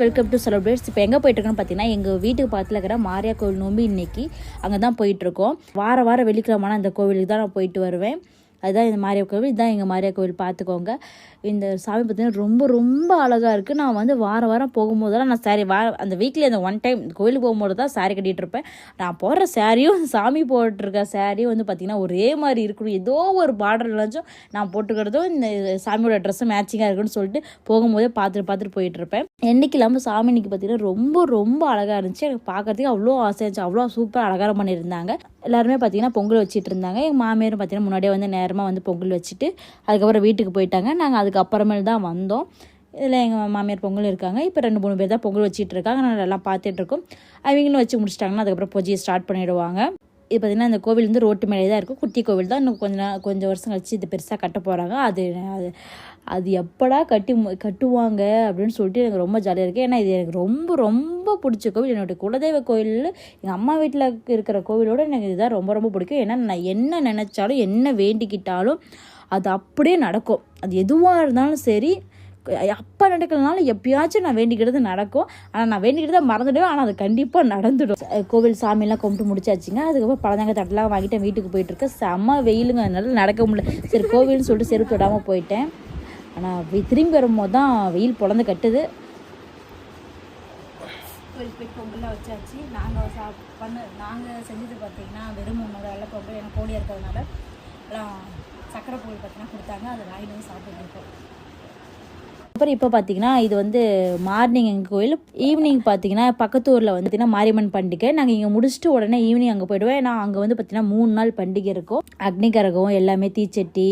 Welcome to celebrates இப்போ எங்கே போயிட்டுருக்கோன்னு பார்த்தீங்கன்னா எங்கள் வீட்டுக்கு பக்கத்தில் இருக்கிற மாரியா கோவில் நோம்பி இன்னைக்கு அங்கே தான் போயிட்டுருக்கோம். வார வாரம் வெள்ளிக்கிழமான அந்த கோவிலுக்கு தான் நான் போயிட்டு வருவேன். அதுதான் இந்த மாரியா கோவில் இதுதான் எங்கள் மாரியா கோவில் பார்த்துக்கோங்க இந்த சாமி பார்த்தீங்கன்னா ரொம்ப ரொம்ப அழகாக இருக்குது நான் வந்து வாரம் வாரம் போகும்போதெல்லாம் நான் சாரி வார அந்த வீக்லி அந்த ஒன் டைம் கோவிலுக்கு போகும்போது தான் சாரி கட்டிகிட்டு இருப்பேன். நான் போடுற சாரியும் சாமி போட்டிருக்க சாரியும் வந்து பார்த்திங்கன்னா ஒரே மாதிரி இருக்கணும். ஏதோ ஒரு பார்டர்லாச்சும் நான் போட்டுக்கிறதும் இந்த சாமியோட ட்ரெஸ்ஸும் மேட்சிங்காக இருக்குன்னு சொல்லிட்டு போகும்போதே பார்த்துட்டு பார்த்துட்டு போயிட்டுருப்பேன் என்றைக்கு என்னைக்கு இல்லாமல் சாமி இன்னைக்கு பார்த்தீங்கன்னா ரொம்ப ரொம்ப அழகாக இருந்துச்சு. எனக்கு பார்க்குறதுக்கு அவ்வளோ ஆசையாக இருந்துச்சு. அவ்வளோ சூப்பராக அலங்காரம் பண்ணியிருந்தாங்க. எல்லாருமே பார்த்தீங்கன்னா பொங்கல் வச்சுட்டு இருந்தாங்க. எங்கள் மாமியாரும் பார்த்தீங்கன்னா முன்னாடியே வந்து நேரம் நேரமாக வந்து பொங்கல் வச்சுட்டு அதுக்கப்புறம் வீட்டுக்கு போயிட்டாங்க. நாங்கள் அதுக்கப்புறமேல் தான் வந்தோம். இதில் எங்கள் மாமியார் பொங்கல் இருக்காங்க. இப்போ ரெண்டு மூணு பேர் தான் பொங்கல் வச்சுட்டு இருக்காங்க. நாங்கள் எல்லாம் பார்த்துட்ருக்கோம் அவங்களும் வச்சு முடிச்சிட்டாங்கன்னா அதுக்கப்புறம் பூஜையை ஸ்டார்ட் பண்ணிடுவாங்க. இது பார்த்திங்கன்னா இந்த கோவில் வந்து ரோட்டு மேலே தான் இருக்கும் குட்டி கோவில் தான். இன்னும் கொஞ்சம் கொஞ்சம் வருஷம் கழிச்சு இது பெருசாக கட்ட போகிறாங்க அது அது எப்படா கட்டி மு- கட்டுவாங்க அப்படின்னு சொல்லிட்டு எனக்கு ரொம்ப ஜாலியாக இருக்குது ஏன்னா இது எனக்கு ரொம்ப ரொம்ப பிடிச்ச கோவில். என்னுடைய குலதெய்வ கோயிலில் எங்கள் அம்மா வீட்டில் இருக்கிற கோவிலோட எனக்கு இதுதான் ரொம்ப ரொம்ப பிடிக்கும். ஏன்னா நான் என்ன நினச்சாலும் என்ன வேண்டிக்கிட்டாலும் அது அப்படியே நடக்கும். அது எதுவாக இருந்தாலும் சரி அப்போ நடக்கலனாலும் எப்பயாச்சும் நான் வேண்டிக்கிறது நடக்கும். ஆனால் நான் வேண்டிக்கிறத மறந்துடுவேன். ஆனால் அது கண்டிப்பாக நடந்துடும். கோவில் சாமியெல்லாம் கும்பிட்டு முடிச்சாச்சுங்க. அதுக்கப்புறம் பழந்தாங்க தட்டெல்லாம் வாங்கிட்டேன் வீட்டுக்கு போயிட்டுருக்கேன் செம்ம வெயிலுங்க. அதனால நடக்க முடியல. சரி கோவில்னு சொல்லிட்டு செருப்பு விடாமல் போயிட்டேன். ஆனால் திரும்பி வரும்போது தான் வெயில் பொழந்து கட்டுது. கோயில் போய் பொங்கல்லாம் வச்சாச்சு. நாங்கள் சா பண்ண நாங்கள் செஞ்சது பார்த்தீங்கன்னா வெறும் முன்னோட வெள்ளை பொங்கல் எனக்கு கோடியாக இருக்கிறதுனால எல்லாம் சக்கரை பொங்கல் பார்த்தீங்கன்னா கொடுத்தாங்க. அதை வாங்கிட்டு வந்து சாப்பிட்டு இருக்கோம். அப்புறம் இப்போ பார்த்தீங்கன்னா இது வந்து மார்னிங் எங்கள் கோயில் ஈவினிங் பார்த்தீங்கன்னா பக்கத்து ஊரில் வந்து பார்த்தீங்கன்னா மாரியம்மன் பண்டிகை. நாங்கள் இங்கே முடிச்சுட்டு உடனே ஈவினிங் அங்கே போயிடுவேன் ஏன்னா அங்கே வந்து பார்த்தீங்கன்னா மூணு நாள் பண்டிகை இருக்கும். அக்னி கரகம் எல்லாமே தீச்சட்டி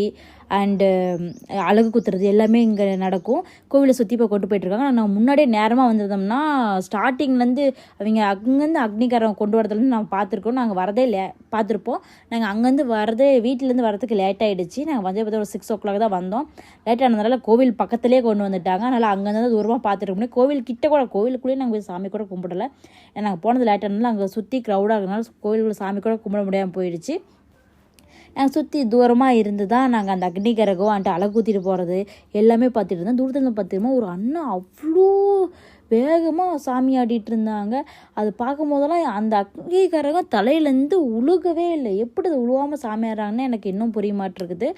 அண்டு um, அழகு குத்துறது எல்லாமே இங்கே நடக்கும். கோவிலை சுற்றி இப்போ கொண்டு போயிட்டுருக்காங்க. நான் முன்னாடியே நேரமாக வந்திருந்தோம்னா ஸ்டார்டிங்லேருந்து அவங்க அங்கேருந்து அக்னிகரம் கொண்டு வரதுலேருந்து நான் பார்த்துருக்கோம். நாங்கள் வரதே லே பார்த்துருப்போம். நாங்கள் அங்கேருந்து வரதே வீட்டிலேருந்து வரதுக்கு லேட் ஆகிடுச்சு நாங்கள் வந்து பார்த்தா ஒரு சிக்ஸ் ஓ கிளாக் தான் வந்தோம். லேட் ஆனதுனால கோவில் பக்கத்துலேயே கொண்டு வந்துட்டாங்க. அதனால் அங்கேருந்து தூரமாக பார்த்துட்டு முடியும். கோவில் கிட்ட கூட கோவிலுக்குள்ளேயே நாங்கள் போய் சாமி கூட கும்பிடல. ஏன்னா நாங்கள் போனது லேட் ஆனதுனால அங்கே சுற்றி க்ரௌடாக இருக்கனால கோவிலுக்குள்ள சாமி கூட கும்பிட முடியாமல் போயிடுச்சு. நாங்கள் சுற்றி தூரமாக இருந்து தான் நாங்கள் அந்த அக்னிகரகம் கரகம் அலை அழகு போகிறது எல்லாமே பார்த்துட்டு இருந்தோம். தூரத்தில் பார்த்துருமா ஒரு அண்ணன் அவ்வளோ வேகமாக சாமி ஆடிட்டு இருந்தாங்க. அது பார்க்கும் போதெல்லாம் அந்த அக்னிகரகம் தலையிலேருந்து உழுகவே இல்லை. எப்படி அது உழுவாமல் சாமி ஆடுறாங்கன்னு எனக்கு இன்னும் புரிய மாட்டிருக்குது.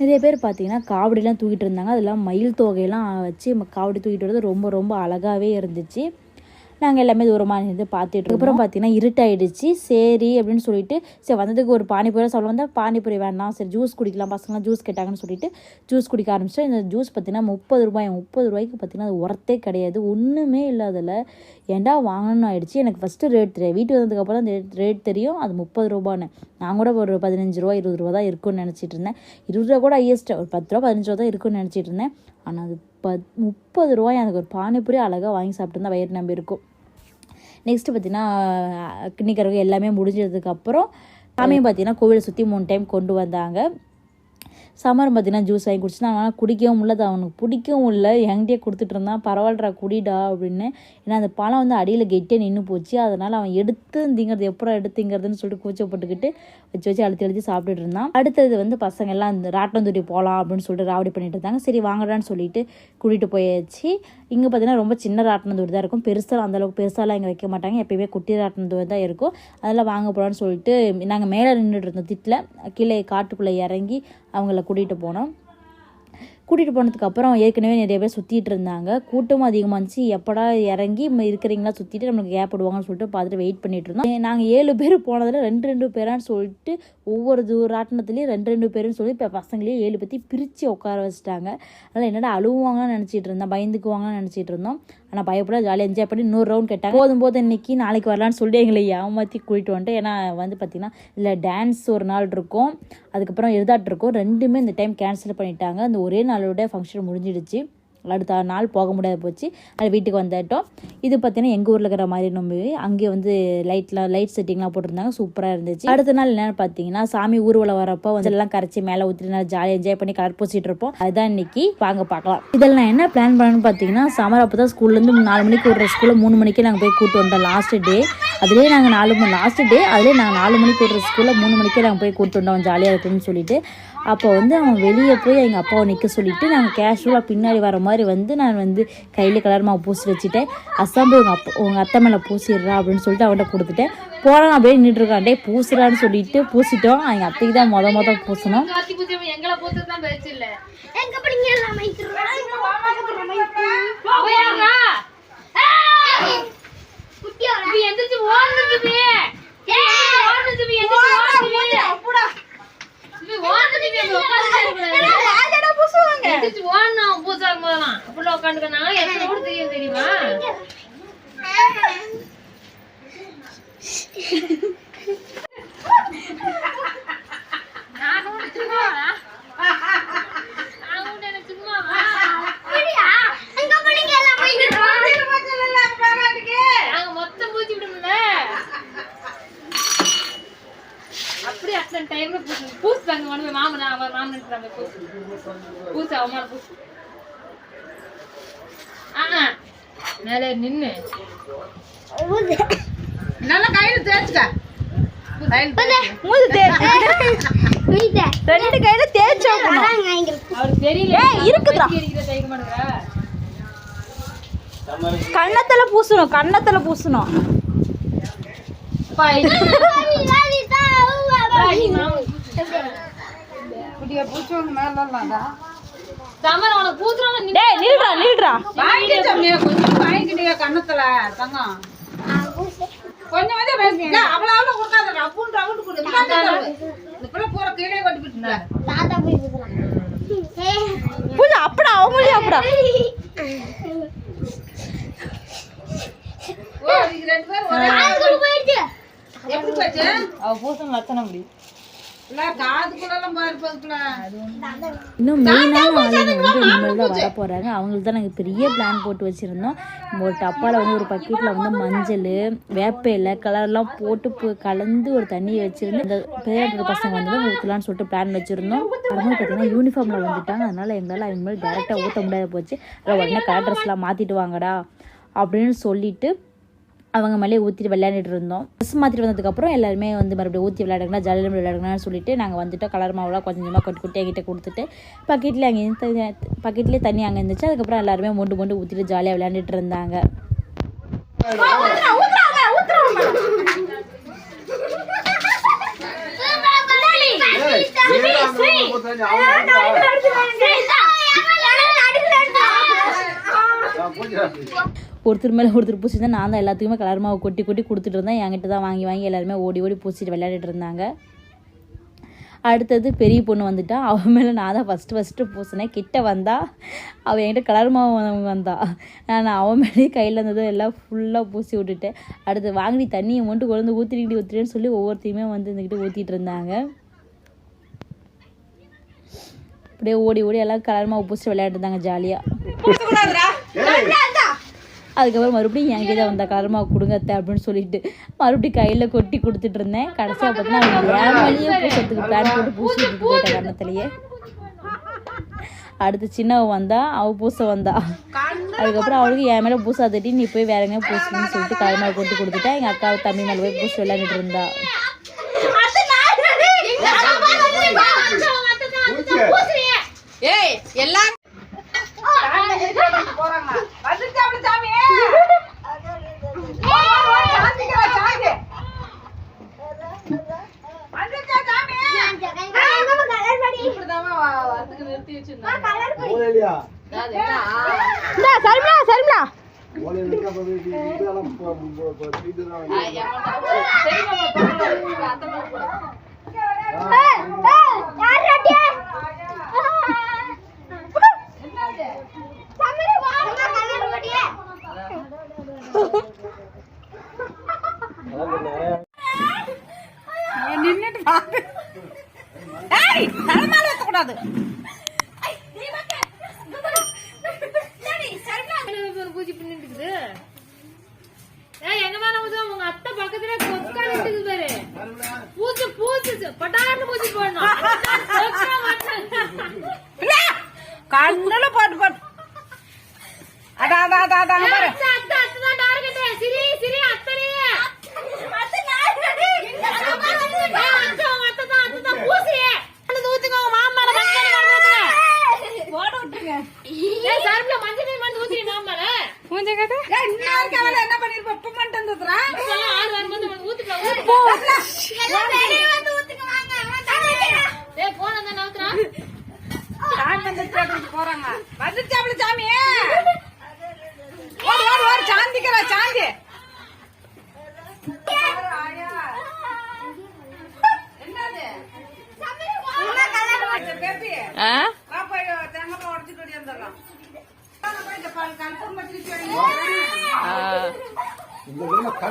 நிறைய பேர் பார்த்தீங்கன்னா காவடிலாம் தூக்கிட்டு இருந்தாங்க. அதெல்லாம் மயில் தொகையெல்லாம் வச்சு காவடி தூக்கிட்டு வரது ரொம்ப ரொம்ப அழகாகவே இருந்துச்சு. நாங்கள் எல்லாமே தூரமாக இருந்து பார்த்துட்டு. அப்புறம் பார்த்தீங்கன்னா இருட்டாயிடுச்சு. சரி அப்படின்னு சொல்லிட்டு சரி வந்ததுக்கு ஒரு பானிபூரி சொல்ல வந்தால் பானிபூரி வேண்டாம். சரி ஜூஸ் குடிக்கலாம். பசங்களாம் ஜூஸ் கேட்டாங்கன்னு சொல்லிட்டு ஜூஸ் குடிக்க ஆரம்பிச்சிட்டோம். இந்த ஜூஸ் பார்த்தீங்கன்னா முப்பது ரூபாய் முப்பது ரூபாய்க்கு பார்த்தீங்கன்னா அது ஒர்த்தே கிடையாது. ஒன்றுமே இல்லை அதில் ஏன்டா வாங்கணும்னு ஆயிடுச்சு. எனக்கு ஃபஸ்ட்டு ரேட் தெரியும் வீட்டு வந்ததுக்கப்புறம் அந்த ரேட் தெரியும். அது முப்பது ரூபான்னு. நான் கூட ஒரு பதினஞ்சு ரூபா இருபது ரூபா தான் இருக்கும்னு நினச்சிட்டு இருந்தேன். இருபது ரூபா கூட ஹையஸ்ட்டு ஒரு பத்து ரூபா பதினஞ்சு ரூபா தான் இருக்கும்னு நினச்சிட்டு இருந்தேன். ஆனால் அது பத் முப்பது ரூபாய் எனக்கு ஒரு பானிபூரி அழகாக வாங்கி சாப்பிட்டு தான் வயிறு நம்பி இருக்கும் நெக்ஸ்ட்டு பார்த்தீங்கன்னா கிண்ணிக்கரகு எல்லாமே முடிஞ்சதுக்கப்புறம் சாமியும் பார்த்தீங்கன்னா கோவிலை சுற்றி மூணு டைம் கொண்டு வந்தாங்க. சம்மர் பார்த்தீங்கன்னா ஜூஸ் வாங்கி குடிச்சுனா அவனால் குடிக்கவும் இல்லை அது அவனுக்கு பிடிக்கவும் இல்லை. என்கிட்டயே கொடுத்துட்டு இருந்தான். பரவாயில்லடா குடிடா அப்படின்னு. ஏன்னா அந்த பழம் வந்து அடியில் கெட்டே நின்று போச்சு. அதனால் அவன் எடுத்து திங்கிறது எப்படா எடுத்துங்கிறதுன்னு சொல்லிட்டு கூச்சப்பட்டுக்கிட்டு வச்சு வச்சு அழுத்தி அழுத்தி சாப்பிட்டுட்டு இருந்தான். அடுத்தது வந்து பசங்க எல்லாம் இந்த ராட்டம் தூட்டி போகலாம் அப்படின்னு சொல்லிட்டு ராவடி பண்ணிட்டு இருந்தாங்க. சரி வாங்கடான்னு சொல்லிட்டு கூட்டிகிட்டு போயாச்சு. இங்கே பார்த்தீங்கன்னா ரொம்ப சின்ன ராட்டினந்தூரி தான் இருக்கும். பெருசாக அந்தளவுக்கு பெருசாலாம் இங்கே வைக்க மாட்டாங்க. எப்பயுமே குட்டி ராட்டினந்தூர் தான் இருக்கும். அதெல்லாம் வாங்க போகலான்னு சொல்லிட்டு நாங்கள் மேலே நின்றுட்டு இருந்தோம் திட்டில் கீழே காட்டுக்குள்ளே இறங்கி அவங்கள கூட்டிகிட்டு போனோம். கூட்டிகிட்டு போனதுக்கப்புறம் ஏற்கனவே நிறைய பேர் சுற்றிட்டு இருந்தாங்க. கூட்டமும் அதிகமாக இருந்துச்சு. எப்படா இறங்கி இருக்கிறீங்களா? சுற்றிட்டு நம்மளுக்கு கேப் விடுவாங்கன்னு சொல்லிட்டு பார்த்துட்டு வெயிட் பண்ணிட்டு இருந்தோம். நாங்கள் ஏழு பேர் போனதில் ரெண்டு ரெண்டு பேரான்னு சொல்லிட்டு ஒவ்வொரு தூராட்டத்துலேயும் ரெண்டு ரெண்டு பேருன்னு சொல்லி இப்போ பசங்களையும் ஏழு பற்றி பிரித்து உட்கார வச்சுட்டாங்க. அதனால் என்னடா அழுவாங்கன்னு நினச்சிட்டு இருந்தேன் பயந்துக்குவாங்கன்னு நினச்சிட்டு இருந்தோம். ஆனால் பயப்பட ஜாலியாக என்ஜாய் பண்ணி நூறு ரவுண்ட் கேட்டாங்க. போதும் போது இன்னைக்கு நாளைக்கு வரலான்னு சொல்லி எங்களை ஏமாற்றி கூட்டிட்டு வந்துட்டு ஏன்னா வந்து பார்த்திங்கன்னா இல்லை டான்ஸ் ஒரு நாள் இருக்கும். அதுக்கப்புறம் எருதாட்டு இருக்கும். ரெண்டுமே இந்த டைம் கேன்சல் பண்ணிட்டாங்க. அந்த ஒரே நாள் நாளோட ஃபங்க்ஷன் முடிஞ்சிடுச்சு. அடுத்த நாள் போக முடியாது போச்சு. அது வீட்டுக்கு வந்துட்டோம். இது பார்த்தீங்கன்னா எங்கள் ஊரில் இருக்கிற மாதிரி நம்ம அங்கே வந்து லைட்லாம் லைட் செட்டிங்லாம் போட்டிருந்தாங்க. சூப்பராக இருந்துச்சு. அடுத்த நாள் என்னென்னு பார்த்தீங்கன்னா சாமி ஊர்வலம் வரப்போ வந்து எல்லாம் கரைச்சி மேலே ஊற்றி நல்லா ஜாலியாக என்ஜாய் பண்ணி கலர் பூசிட்டு இருப்போம். அதுதான் இன்னைக்கு. வாங்க பார்க்கலாம் இதில் நான் என்ன பிளான் பண்ணேன்னு பார்த்தீங்கன்னா சமர் அப்போ தான் ஸ்கூல்லேருந்து நாலு மணிக்கு விடுற ஸ்கூலில் மூணு மணிக்கு நாங்கள் போய் கூட்டு வந்தோம் லாஸ்ட் டே அதுலேயே நாங்கள் நாலு மணி லாஸ்ட் டே அதுலேயே நாங்கள் நாலு மணிக்கு விடுற ஸ்கூலில் மூணு மணிக்கே நாங்கள் போய் கூட்டு வந்தோம் ஜாலியாக இருக்குன்னு சொல்லிட்டு. அப்போ வந்து அவன் வெளியே போய் எங்கள் அப்பாவை நிற்க சொல்லிட்டு நாங்கள் கேஷுவலாக பின்னாடி வர மாதிரி வந்து நான் வந்து கையில் கலர் மாவு பூசி வச்சுட்டேன். அசாம்பு உங்கள் அப்பா உங்கள் அத்தை மேலே பூசிடுறா அப்படின்னு சொல்லிட்டு அவன்கிட்ட கொடுத்துட்டேன். போகிறான் அப்படியே நின்றுருக்கான் டே பூசுறான்னு சொல்லிட்டு பூசிட்டோம். எங்கள் அத்தைக்கு தான் மொத மொதல் பூசணும். கார்த்தி பூஜை எங்களை பொறுத்து தான் பேச்சு இல்ல எங்க படிங்க எல்லாம் அவ யாரா குட்டியோட இப்ப எந்திரிச்சு ஓடுது ஜிபி ஓடுது ஜிபி எந்திரிச்சு ஓடுது ஜிபி ஓடுது ஜிபி அங்க உட்கார்ந்து எந்திரிச்சு ஓடணும் பூஜை போதெல்லாம் அப்படிலாம் உட்காந்துக்க நான் எத்தனை கூட தெரியும் தெரியுமா நான் கூட சும்மாவா நான் கூட என்ன சும்மாவா அப்படியா எங்க படிங்க எல்லாம் போயிட்டு நாங்க மொத்தம் பூச்சி விடணும்ல. அப்படியே அத்தனை டைம்ல பூசு பூசு தாங்க மனமே மாமனா அவ மாமன் பூசு பூசு அவ மேல பூசு. மேலே நின்னு. நல்லா கையில தேய்ச்சுக்க. மூது தேய்ச்சி மீதே ரெண்டு கையில் தேய்ச்சி இருக்குதா? கன்னத்தில் பூசணும் கன்னத்தில் பூசணும். அப்பா, இது- வாவி வாவி தாவுவா அப்பா, நீ மாமன் பூசு. குட்டிய பூச்சவங்க மேலலாம்டா தமர் அவனை பூசுறான் நின்னு டேய் நில்றா நில்றா. கொஞ்சம் வாங்கிக்கிட்டியா கண்ணத்துல தங்கம் கொஞ்சம் கொஞ்சம் பேசுங்க அவ்வளோ அவ்வளோ கொடுக்காத ரவுண்ட் ரவுண்ட் கொடு. இந்த பிள்ளை பூரா கீழே கொண்டு பூஜா அப்படா அவங்களே அப்படா ரெண்டு பேரும் எப்படி போச்சு அவ பூசணும் லட்சணம் இல்ல காதுக்குள்ள எல்லாம் போயிருப்பதுக்குள்ள இன்னும் மெயினான ஆளுங்க வந்து இனிமேல் தான் வர போகிறாங்க அவங்களுக்கு தான் நாங்கள் பெரிய பிளான் போட்டு வச்சுருந்தோம். ஒரு டப்பாவில் வந்து ஒரு பக்கெட்டில் வந்து மஞ்சள் வேப்பையில் கலர்லாம் போட்டு கலந்து ஒரு தண்ணியை வச்சுருந்து இந்த பேரட்டு பசங்க வந்து ஊற்றலான்னு சொல்லிட்டு பிளான் வச்சுருந்தோம். அதுவும் பார்த்தீங்கன்னா யூனிஃபார்மில் வந்துட்டாங்க. அதனால் எங்களால் அவங்க மேலே டேரெக்டாக ஊற்ற முடியாத போச்சு. அப்புறம் உடனே கலர் ட்ரெஸ்லாம் மாற்றிட்டு வாங்கடா அப்படின்னு சொல்லிட்டு அவங்க மேலே ஊற்றிட்டு விளையாண்டுட்டு இருந்தோம் ட்ரெஸ் மாற்றிட்டு வந்ததுக்கப்புறம் எல்லாருமே வந்து மறுபடியும் ஊற்றி விளையாடுங்க ஜல்லியில் விளையாடுங்கன்னு சொல்லிட்டு நாங்கள் வந்துட்டோம். கலர் மாவுலாம் கொஞ்சம் கொஞ்சமாக கொட்டி கொட்டி எங்கிட்ட கொடுத்துட்டு பக்கெட்டில் அங்கே பக்கெட்லேயே தண்ணி அங்கே இருந்துச்சு. அதுக்கப்புறம் எல்லாருமே மொண்டு மொண்டு ஊற்றிட்டு ஜாலியாக விளையாண்டுட்டு இருந்தாங்க. ஒருத்தர் மேலே ஒருத்தர் பூசி தான் நான் தான் எல்லாத்துக்குமே கலர் மாவு கொட்டி கொட்டி கொடுத்துட்டு இருந்தேன். என்கிட்ட தான் வாங்கி வாங்கி எல்லாருமே ஓடி ஓடி பூசிட்டு விளையாடிட்டு இருந்தாங்க. அடுத்தது பெரிய பொண்ணு வந்துட்டா. அவன் மேலே நான் தான் ஃபஸ்ட்டு ஃபஸ்ட்டு பூசினேன். கிட்ட வந்தா அவள் என்கிட்ட கலர் மாவு வந்தா. நான் அவன் மேலேயே கையில் இருந்ததும் எல்லாம் ஃபுல்லாக பூசி விட்டுட்டேன். அடுத்து வாங்கி தண்ணியை மட்டும் கொண்டு வந்து ஊற்றிக்கிட்டு ஊற்றிட்டேன்னு சொல்லி ஒவ்வொருத்தையுமே வந்து இருந்துக்கிட்டு ஊற்றிட்டு இருந்தாங்க. அப்படியே ஓடி ஓடி எல்லாம் கலர் மாவு பூசி விளையாட்டு இருந்தாங்க ஜாலியாக அதுக்கப்புறம் மறுபடியும் என்கிட்ட வந்த கலர் கொடுங்க அப்படின்னு சொல்லிட்டு மறுபடியும் கையில் கொட்டி கொடுத்துட்டு இருந்தேன். கடைசியாக பார்த்தீங்கன்னா அவன் என் மேலேயே பூசத்துக்கு பிளான் போட்டு பூசி போயிட்ட காரணத்திலேயே அடுத்து சின்னவ வந்தா அவ பூச வந்தா. அதுக்கப்புறம் அவளுக்கு என் மேலே பூசா தட்டி நீ போய் வேற எங்கேயும் பூசணும்னு சொல்லிட்டு கலர் கொட்டி கொடுத்துட்டா எங்கள் அக்கா தம்பி மேலே போய் பூசி விளையாண்டுட்டு இருந்தா. ஏய் எல்லாரும்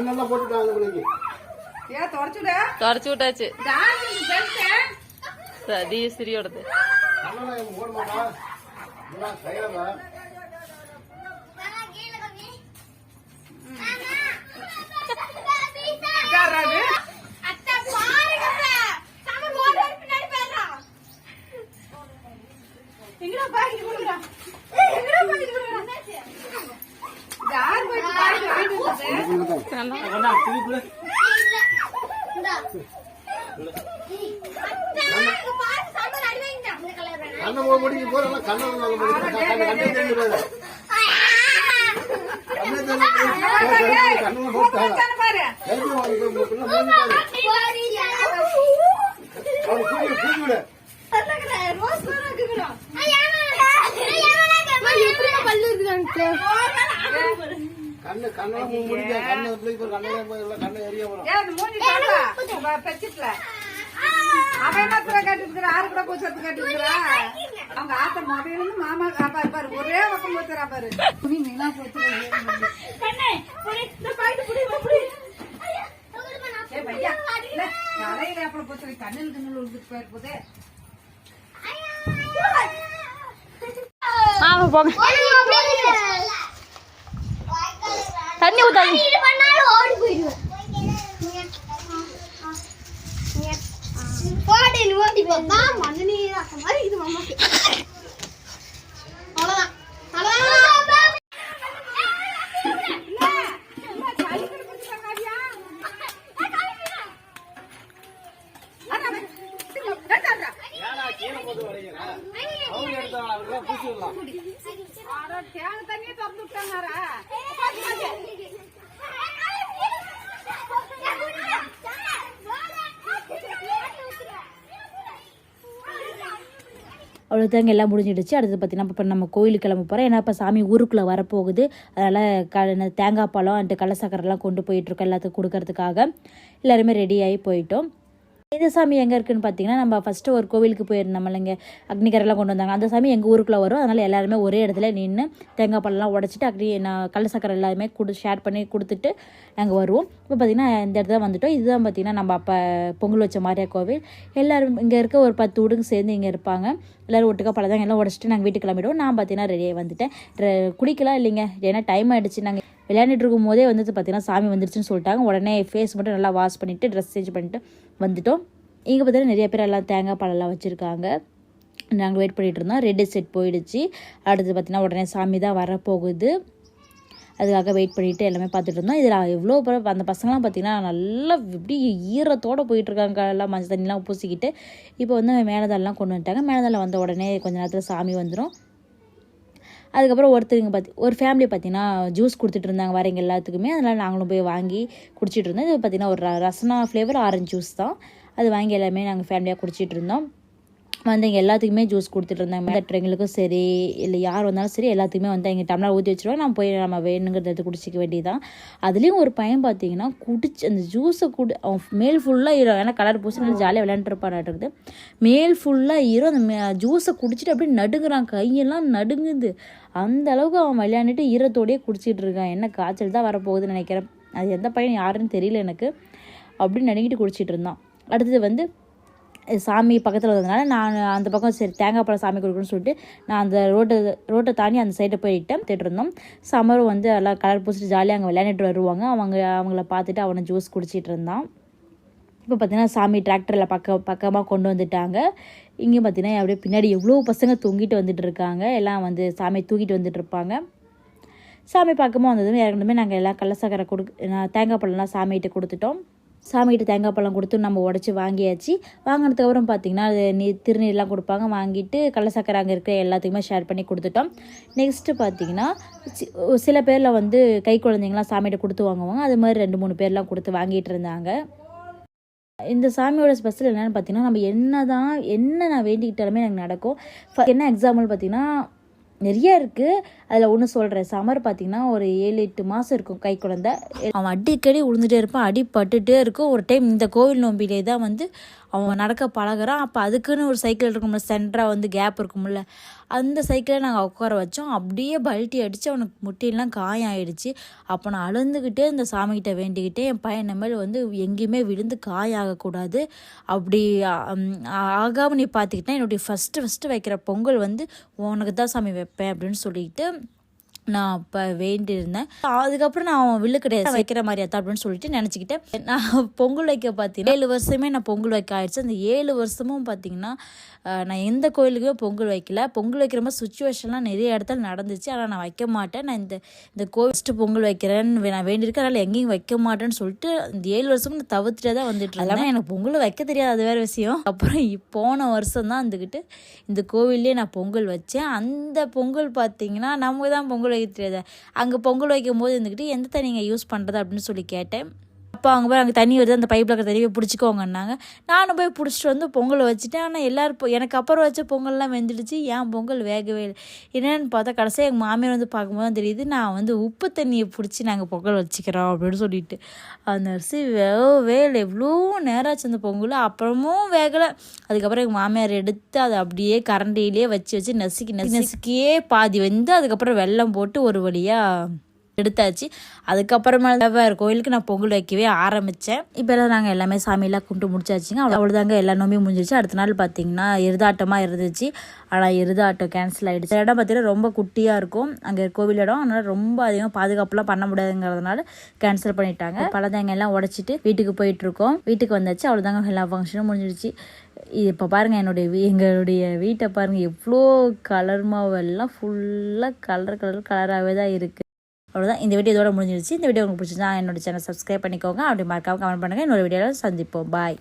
விட கண்ணெல்லாம் போட்டுட்டாங்க தொடச்சுட தொடச்சு விட்டாச்சு. சதீஸ்வரியோடது. எங்கடா பாக்கி கொடுக்குறா எங்கடா பாக்கி கொடுக்குறா யார் போய் பாக்கி வாங்கிட்டு வந்தது கண்ணை போட. முடியும் போற கண்ணை கண்ணை கண்ணே ரோஸ் கண்ணு கண்ணெல்லாம் முடிஞ்ச கண்ணை பிள்ளைக்கு கண்ணை போய் கண்ணை எரிய போறோம். ஏன் அந்த மூஞ்சி தாண்டா பெச்சிட்ல அவன் என்ன கூட கட்டிருக்கிறா ஆறு கூட கட்டிருக்கிறா அவங்க ஆத்த மொபைல் மாமா பாரு பாரு. ஒரே பக்கம் போச்சுரா பாரு. துணி மீனா பையா தலையில அப்புறம் போச்சு கண்ணில் கண்ணில் உழுந்துட்டு போயிருப்போதே போங்க. தண்ணி ஊத்தாது ஓடி போயிடுவேன். போடு ஓடி போ. மண்ணு நீர் மாதிரி இது மாமாக்கு அவ்வளவுதான் அவ்வளவுதான் ஏன்னா கீழே போட்டு வரீங்க அவங்க எடுத்தாங்க பூசி விடலாம் தேங்க தண்ணியை திறந்து விட்டாங்காரா அவ்வளோதாங்க எல்லாம் முடிஞ்சிடுச்சு. அடுத்து பார்த்தீங்கன்னா இப்போ நம்ம கோயிலுக்கு கிளம்ப போகிறோம் ஏன்னா இப்போ சாமி ஊருக்குள்ளே வரப்போகுது. அதனால் க என்ன தேங்காய் பழம் அண்டு கடல சக்கரெல்லாம் கொண்டு போயிட்டுருக்கோம் எல்லாத்துக்கும் கொடுக்கறதுக்காக. எல்லாருமே ரெடி ஆகி போயிட்டோம். இந்த சாமி எங்கே இருக்குன்னு பார்த்தீங்கன்னா நம்ம ஃபஸ்ட்டு ஒரு கோவிலுக்கு போயிருந்தோம் இல்லைங்க. அக்னிகரெல்லாம் கொண்டு வந்தாங்க. அந்த சாமி எங்கள் ஊருக்குள்ளே வரும். அதனால் எல்லாருமே ஒரே இடத்துல நின்று தேங்காய் பழம்லாம் உடச்சிட்டு அக்னி நான் கடல சக்கரை எல்லாருமே கொடு ஷேர் பண்ணி கொடுத்துட்டு நாங்கள் வருவோம். இப்போ பார்த்தீங்கன்னா இந்த இடத்துல வந்துட்டோம். இதுதான் பார்த்தீங்கன்னா நம்ம அப்போ பொங்கல் வச்ச மாதிரியா கோவில். எல்லோரும் இங்கே இருக்க ஒரு பத்து வீடுங்க சேர்ந்து இங்கே இருப்பாங்க. எல்லோரும் ஒட்டுக்கா பழதாங்க எல்லாம் உடச்சிட்டு நாங்கள் வீட்டுக்கு கிளம்பிடுவோம். நான் பார்த்தீங்கன்னா ரெடியாக வந்துட்டேன். குடிக்கலாம் குளிக்கலாம் இல்லைங்க. ஏன்னா டைம் ஆகிடுச்சு நாங்கள் விளையாண்டுட்டு இருக்கும் போதே வந்துட்டு பார்த்தீங்கன்னா சாமி வந்துருச்சுன்னு சொல்லிட்டாங்க. உடனே ஃபேஸ் மட்டும் நல்லா வாஷ் பண்ணிவிட்டு ட்ரெஸ் சேஞ்ச் பண்ணிட்டு வந்துட்டோம். இங்கே பார்த்தீங்கன்னா நிறைய பேர் எல்லாம் தேங்காய் பழம்லாம் வச்சுருக்காங்க. நாங்கள் வெயிட் பண்ணிகிட்டு இருந்தோம். ரெட்டு செட் போயிடுச்சு. அடுத்து பார்த்தீங்கன்னா உடனே சாமி தான் வரப்போகுது. அதுக்காக வெயிட் பண்ணிவிட்டு எல்லாமே பார்த்துட்டு இருந்தோம். இதில் எவ்வளோ பேர் அந்த பசங்களாம் பார்த்திங்கன்னா நல்லா இப்படி ஈரத்தோடு போயிட்டுருக்காங்க எல்லாம் மஞ்சள் தண்ணிலாம் பூசிக்கிட்டு இப்போ வந்து மேலதாலெலாம் கொண்டு வந்துட்டாங்க. மேலதால வந்த உடனே கொஞ்ச நேரத்தில் சாமி வந்துடும் அதுக்கப்புறம் ஒருத்தருங்க பார்த்து ஒரு ஃபேமிலி பார்த்தீங்கன்னா ஜூஸ் கொடுத்துட்டு இருந்தாங்க வரவங்க எல்லாத்துக்குமே. அதனால் நாங்களும் போய் வாங்கி குடிச்சிட்டு இருந்தோம். இது பார்த்தீங்கன்னா ஒரு ர- ரசனா ஃப்ளேவர் ஆரஞ்சு ஜூஸ் தான். அது வாங்கி எல்லாமே நாங்கள் ஃபேமிலியாக குடிச்சிட்டு இருந்தோம். வந்து இங்கே எல்லாத்துக்குமே ஜூஸ் கொடுத்துட்டு இருந்தாங்க சரி இல்லை யார் வந்தாலும் சரி எல்லாத்துக்குமே வந்து எங்கள் டம்ளர் ஊற்றி வச்சுருவேன் நம்ம போய் நம்ம வேணுங்கிறத குடிச்சிக்க வேண்டியதான் அதுலேயும் ஒரு பையன் பார்த்தீங்கன்னா குடிச்சு அந்த ஜூஸை குடி அவன் மேல் ஃபுல்லாக ஈரம் ஏன்னா கலர் பூசி நல்லா ஜாலியாக விளையாண்டுருப்பான்ட்டு மேல் ஃபுல்லாக ஈரம் அந்த ஜூஸை குடிச்சிட்டு அப்படியே நடுங்குறான். கையெல்லாம் நடுங்குது. அந்த அளவுக்கு அவன் விளையாண்டுட்டு ஈரத்தோடயே குடிச்சிட்டு இருக்கான் என்ன காய்ச்சல் தான் வரப்போகுதுன்னு நினைக்கிறேன். அது எந்த பையன் யாருன்னு தெரியல எனக்கு. அப்படின்னு நடுங்கிட்டு குடிச்சிட்டு இருந்தான் அடுத்தது வந்து சாமி பக்கத்தில் வந்ததுனால நான் அந்த பக்கம் சரி தேங்காய் பழம் சாமி கொடுக்கணும்னு சொல்லிட்டு நான் அந்த ரோட்டை ரோட்டை தாண்டி அந்த சைட்டை போயிட்டேன் திட்டிருந்தோம் சமரும் வந்து எல்லாம் கலர் பூசிட்டு ஜாலியாக அங்கே விளையாண்டுட்டு வருவாங்க. அவங்க அவங்கள பார்த்துட்டு அவனை ஜூஸ் குடிச்சிட்டு இருந்தான். இப்போ பார்த்தீங்கன்னா சாமி டிராக்டரில் பக்க பக்கமாக கொண்டு வந்துட்டாங்க. இங்கேயும் பார்த்தீங்கன்னா அப்படியே பின்னாடி எவ்வளோ பசங்க தூங்கிட்டு வந்துட்டு இருக்காங்க. எல்லாம் வந்து சாமியை தூக்கிட்டு வந்துட்டு இருப்பாங்க. சாமி பக்கமாக வந்ததும் இறங்கணுமே நாங்கள் எல்லாம் கடல சக்கரை கொடு தேங்காய் பழம்லாம் சாமிகிட்ட கொடுத்துட்டோம். சாமிகிட்ட தேங்காய் பழம் கொடுத்து நம்ம உடச்சி வாங்கியாச்சு. வாங்கினதுக்கப்புறம் பார்த்திங்கன்னா பார்த்தீங்கன்னா அது நீ திருநீர்லாம் கொடுப்பாங்க. வாங்கிட்டு கடல சக்கரை அங்கே இருக்கிற எல்லாத்துக்குமே ஷேர் பண்ணி கொடுத்துட்டோம். நெக்ஸ்ட்டு பார்த்தீங்கன்னா சி- சில பேரில் வந்து கை குழந்தைங்களாம் சாமிகிட்ட கொடுத்து வாங்குவாங்க. அது மாதிரி ரெண்டு மூணு பேர்லாம் கொடுத்து வாங்கிட்டு இருந்தாங்க. இந்த சாமியோட ஸ்பெஷல் என்னென்னு பார்த்தீங்கன்னா நம்ம என்ன தான் என்ன நான் வேண்டிக்கிட்டாலுமே எனக்கு நடக்கும். என்ன எக்ஸாம்பிள் பார்த்தீங்கன்னா நிறைய இருக்குது அதில் ஒன்று சொல்கிறேன் சமர் பார்த்திங்கன்னா ஒரு ஏழு எட்டு மாதம் இருக்கும் கை குழந்த. அவன் அடிக்கடி விழுந்துட்டே இருப்பான். அடி இருக்கும். ஒரு டைம் இந்த கோவில் நோம்பிலே தான் வந்து அவன் நடக்க பழகுறான். அப்போ அதுக்குன்னு ஒரு சைக்கிள் இருக்கும்ல சென்டராக வந்து கேப் இருக்கும்ல. அந்த சைக்கிளை நாங்கள் உட்கார வச்சோம். அப்படியே பல்ட்டி அடித்து அவனுக்கு முட்டிலாம் காயம் ஆயிடுச்சு அப்போ நான் அழுந்துக்கிட்டே இந்த சாமிகிட்ட வேண்டிக்கிட்டே என் பையன் மேல் வந்து எங்கேயுமே விழுந்து காயம் ஆகக்கூடாது அப்படி ஆகாமல் நீ பார்த்துக்கிட்டா என்னுடைய ஃபஸ்ட்டு ஃபஸ்ட்டு வைக்கிற பொங்கல் வந்து உனக்கு தான் சாமி வைப்பேன் அப்படின்னு சொல்லிட்டு நான் அப்போ வேண்டியிருந்தேன். அதுக்கப்புறம் நான் அவன் வில்லு கிடையாது வைக்கிற மாதிரி அத்தா அப்படின்னு சொல்லிட்டு நினச்சிக்கிட்டேன். நான் பொங்கல் வைக்க பார்த்தீங்கன்னா ஏழு வருஷமே நான் பொங்கல் வைக்க ஆயிடுச்சு. அந்த ஏழு வருஷமும் பார்த்தீங்கன்னா நான் எந்த கோயிலுக்குமே பொங்கல் வைக்கல. பொங்கல் வைக்கிற மாதிரி சுச்சுவேஷன்லாம் நிறைய இடத்துல நடந்துச்சு. ஆனால் நான் வைக்க மாட்டேன். நான் இந்த இந்த கோவில் ஃபஸ்ட்டு பொங்கல் வைக்கிறேன்னு நான் வேண்டியிருக்கேன் அதனால் எங்கேயும் வைக்க மாட்டேன்னு சொல்லிட்டு இந்த ஏழு வருஷமும் நான் தவிர்த்துட்டே தான் வந்துட்டு இருந்தேன். எனக்கு பொங்கல் வைக்க தெரியாது அது வேறு விஷயம். அப்புறம் போன வருஷம் தான் வந்துக்கிட்டு இந்த கோவில்லே நான் பொங்கல் வச்சேன். அந்த பொங்கல் பார்த்தீங்கன்னா நமக்கு தான் பொங்கல் வைக்க தெரியாது அங்கே பொங்கல் வைக்கும் போது இருந்துக்கிட்டு எந்த தண்ணிங்க யூஸ் பண்ணுறது அப்படின்னு சொல்லி கேட்டேன். அப்போ அவங்க போய் அங்கே தண்ணி வருது அந்த பைப்பில் இருக்கிற தண்ணியை பிடிச்சிக்கோங்கன்னாங்க. நானும் போய் பிடிச்சிட்டு வந்து பொங்கல் வச்சுட்டேன். ஆனால் எல்லோரும் பொ- எனக்கு அப்புறம் வச்ச பொங்கல்லாம் வெந்துடுச்சு. ஏன் பொங்கல் வேகவே இல்லை. என்னென்னு பார்த்தா கடைசியாக எங்கள் மாமியார் வந்து பார்க்கும்போது தான் தெரியுது நான் வந்து உப்பு தண்ணியை பிடிச்சி நாங்கள் பொங்கல் வச்சுக்கிறோம் அப்படின்னு சொல்லிட்டு. அந்த அரிசி வேகவே இல்லை. எவ்வளோ நேரம் ஆச்சு அந்த பொங்கல். அப்புறமும் வேகலை. அதுக்கப்புறம் எங்கள் மாமியார் எடுத்து அதை அப்படியே கரண்டியிலே வச்சு வச்சு நசுக்கி நசுக்கி நசுக்கியே பாதி வந்து அதுக்கப்புறம் வெல்லம் போட்டு ஒரு வழியாக எடுத்தாச்சு. அதுக்கப்புறமா வேறு கோயிலுக்கு நான் பொங்கல் வைக்கவே ஆரம்பித்தேன் இப்போ எல்லாம் நாங்கள் எல்லாமே சாமியெல்லாம் கும்பிட்டு முடிச்சாச்சுங்க. அவ்வளோ அவ்வளோதாங்க எல்லா நோம்பியும் முடிஞ்சிருச்சு. அடுத்த நாள் பார்த்தீங்கன்னா எருதாட்டமாக இருந்துச்சு. ஆனால் எருதாட்டம் கேன்சல் ஆகிடுச்சு இடம் பார்த்தீங்கன்னா ரொம்ப குட்டியாக இருக்கும். அங்கே கோவில் இடம். அதனால் ரொம்ப அதிகமாக பாதுகாப்புலாம் பண்ண முடியாதுங்கிறதுனால கேன்சல் பண்ணிட்டாங்க. பழதாங்க எல்லாம் உடச்சிட்டு வீட்டுக்கு போயிட்டுருக்கோம் வீட்டுக்கு வந்தாச்சு. அவ்வளோதாங்க எல்லா ஃபங்க்ஷனும் முடிஞ்சிடுச்சு இப்போ பாருங்கள் என்னுடைய வீ எங்களுடைய வீட்டை பாருங்கள் எவ்வளோ கலர் மாவெல்லாம் ஃபுல்லாக கலர் கலர் கலராகவே தான் இருக்குது அவ்வளோதான் இந்த வீடியோ இதோட முடிஞ்சிருச்சு. இந்த வீடியோ உங்களுக்கு பிடிச்சிருந்தா என்னோட சேனல் சப்ஸ்கிரைப் பண்ணிக்கோங்க. அப்படி மறக்காம கமெண்ட் பண்ணுங்கள் இன்னொரு வீடியோவில் சந்திப்போம். பாய்